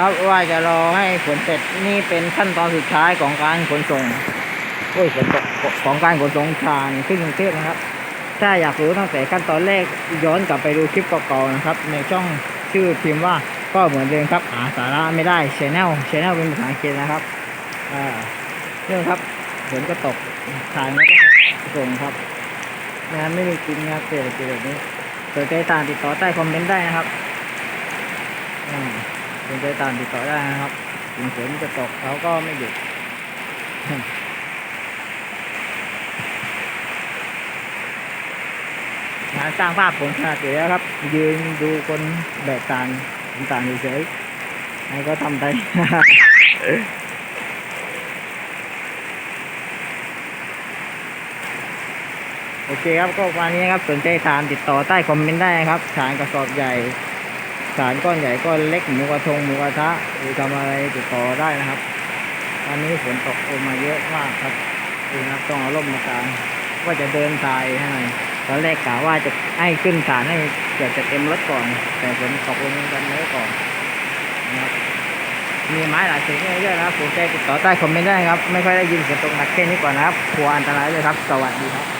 ครับว่าจะรอให้ฝนเสร็จนี่เป็นขั้นตอนสุดท้ายของการขนส่งโอ้ยฝนตกของการขนส่งทานขึ้นกรุงเทพนะครับ ถ้าอยากรู้ตั้งแต่ขั้นตอนแรกย้อนกลับไปดูคลิปเก่าๆนะครับ ในช่องชื่อพิมพ์ว่าก็เหมือนเดิมครับหาสาระไม่ได้ชแนลชแนลเป็นภาษาอังกฤษนะครับอ่าเรื่องครับฝนก็ตกทางก็ต้องส่งครับงานไม่มีกินครับเศรษฐกิจแบบนี้สนใจตามติดต่อใต้คอมเมนต์ได้นะครับอ่า สนใจตามติดต่อได้นะครับถึงฝนจะตกเขาก็ไม่หยุดงานสร้างภาพผมถนัดอยู่แล้วครับ ยืนดูคนแบกต่างต่างเฉยๆให้ก็ทำไปโอเคครับก็ประมาณนี้ครับสนใจฐานติดต่อใต้คอมเมนต์ได้นะครับฐานกระสอบใหญ่ ฐานก้อนใหญ่ก้อนเล็กหมูกระทงหมูกระทะหรือทำอะไรติดต่อได้นะครับตอนนี้ฝนตกลงมาเยอะมากครับดูนะครับต้องเอาร่มมากางว่าจะเดินทรายให้หน่อยตอนแรกกะว่าจะให้ขึ้นฐานให้เกือบจะเต็มรถก่อน แต่ฝนตกลงกันไว้ก่อนนะครับมีไม้หลายชนิดเยอะนะครับสนใจติดต่อใต้คอมเมนต์ได้ครับ ไม่ค่อยได้ยินเสียงตกหนักแค่นี้ก่อนนะครับกลัวอันตรายเลยครับ สวัสดีครับ